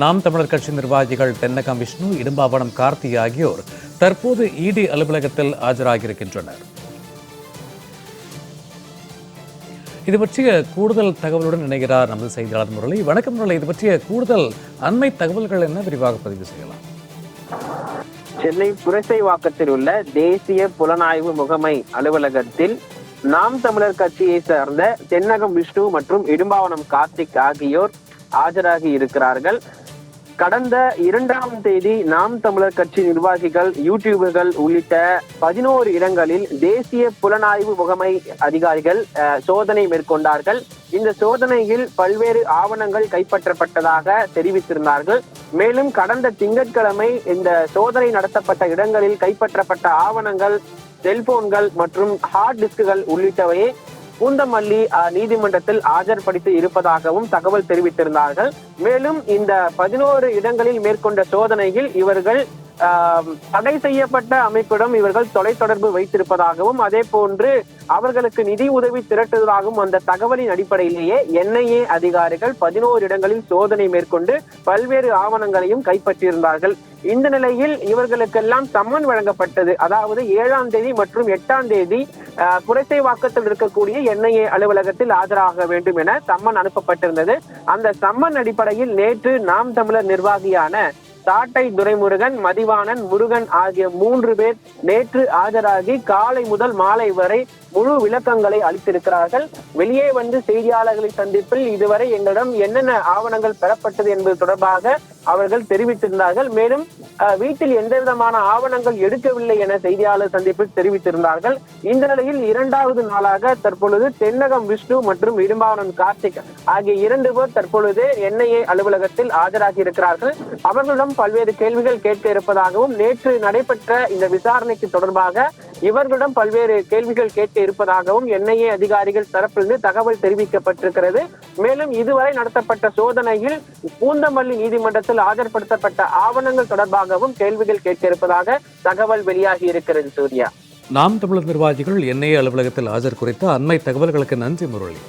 நாம் தமிழர் கட்சி நிர்வாகிகள் தென்னகம் விஷ்ணு இடும்பாவனம் கார்த்தி ஆகியோர் தற்போது இடி அலுவலகத்தில் ஆஜராகியிருக்கின்றனர். இது பற்றிய கூடுதல் தகவலுடன் இணைகிறார் நமது செய்தியாளர் முரளி. வணக்கம் முரளி. இது பற்றிய கூடுதல் அண்மை தகவல்கள் என்ன? விரிவாக பதிவு செய்யலாம். சென்னை புரசைவாக்கத்தில் உள்ள தேசிய புலனாய்வு முகமை அலுவலகத்தில் நாம் தமிழர் கட்சியை சார்ந்த தென்னகம் விஷ்ணு மற்றும் இடும்பாவனம் கார்த்திக் ஆகியோர் ஆஜராகி இருக்கிறார்கள். கடந்த இரண்டாம் தேதி நாம் தமிழர் கட்சி நிர்வாகிகள் யூடியூபர்கள் உள்ளிட்ட பதினோரு இடங்களில் தேசிய புலனாய்வு முகமை அதிகாரிகள் சோதனை மேற்கொண்டார்கள். இந்த சோதனையில் பல்வேறு ஆவணங்கள் கைப்பற்றப்பட்டதாக தெரிவித்திருந்தார்கள். மேலும் கடந்த திங்கட்கிழமை இந்த சோதனை நடத்தப்பட்ட இடங்களில் கைப்பற்றப்பட்ட ஆவணங்கள் செல்போன்கள் மற்றும் ஹார்ட் டிஸ்குகள் உள்ளிட்டவையை பூந்தமல்லி நீதிமன்றத்தில் ஆஜர்படுத்தி இருப்பதாகவும் தகவல் தெரிவித்திருந்தார்கள். மேலும் இந்த பதினோரு இடங்களில் மேற்கொண்ட சோதனையில் இவர்கள் தடை செய்யப்பட்ட அமைப்பிடம் இவர்கள் தொலைத்தொடர்பு வைத்திருப்பதாகவும் அதே போன்று அவர்களுக்கு நிதி உதவி திரட்டுவதாகவும் அந்த தகவலின் அடிப்படையிலேயே என்ஐஏ அதிகாரிகள் பதினோரு இடங்களில் சோதனை மேற்கொண்டு பல்வேறு ஆவணங்களையும் கைப்பற்றியிருந்தார்கள். இந்த நிலையில் இவர்களுக்கெல்லாம் சம்மன் வழங்கப்பட்டது. அதாவது ஏழாம் தேதி மற்றும் எட்டாம் தேதி குறைசை வாக்கத்தில் இருக்கக்கூடிய என்ஐஏ அலுவலகத்தில் ஆஜராக வேண்டும் என சம்மன் அனுப்பப்பட்டிருந்தது. அந்த சம்மன் அடிப்படையில் நேற்று நாம் தமிழர் நிர்வாகியான சாட்டை துரைமுருகன் மதிவாணன் முருகன் ஆகிய மூன்று பேர் நேற்று ஆஜராகி காலை முதல் மாலை வரை முழு விளக்கங்களை அளித்திருக்கிறார்கள். வெளியே வந்து செய்தியாளர்களை சந்திப்பில் இதுவரை எங்களிடம் என்னென்ன ஆவணங்கள் பெறப்பட்டது என்பது தொடர்பாக அவர்கள் தெரிவித்திருந்தார்கள். மேலும் வீட்டில் எந்த விதமான ஆவணங்கள் எடுக்கவில்லை என செய்தியாளர் சந்திப்பில் தெரிவித்திருந்தார்கள். இந்த நிலையில் இரண்டாவது நாளாக தற்பொழுது தென்னகம் விஷ்ணு மற்றும் இடும்பாவனம் கார்த்திக் ஆகிய இரண்டு பேர் தற்பொழுது என்ஐஏ அலுவலகத்தில் ஆஜராகி இருக்கிறார்கள். அவர்களிடம் பல்வேறு கேள்விகள் கேட்க இருப்பதாகவும் நேற்று நடைபெற்ற இந்த விசாரணைக்கு தொடர்பாக இவர்களிடம் பல்வேறு கேள்விகள் கேட்க இருப்பதாகவும் என்ஐஏ அதிகாரிகள் தரப்பிலிருந்து தகவல் தெரிவிக்கப்பட்டிருக்கிறது. மேலும் இதுவரை நடத்தப்பட்ட சோதனையில் பூந்தமல்லி நீதிமன்றத்தில் ஆஜர்படுத்தப்பட்ட ஆவணங்கள் தொடர்பாகவும் கேள்விகள் கேட்க இருப்பதாக தகவல் வெளியாகி இருக்கிறது சூர்யா. நாம் தமிழர் நிர்வாகிகள் என்ஐஏ அலுவலகத்தில் ஆஜர் குறித்த அண்மை தகவல்களுக்கு நன்றி முரளி.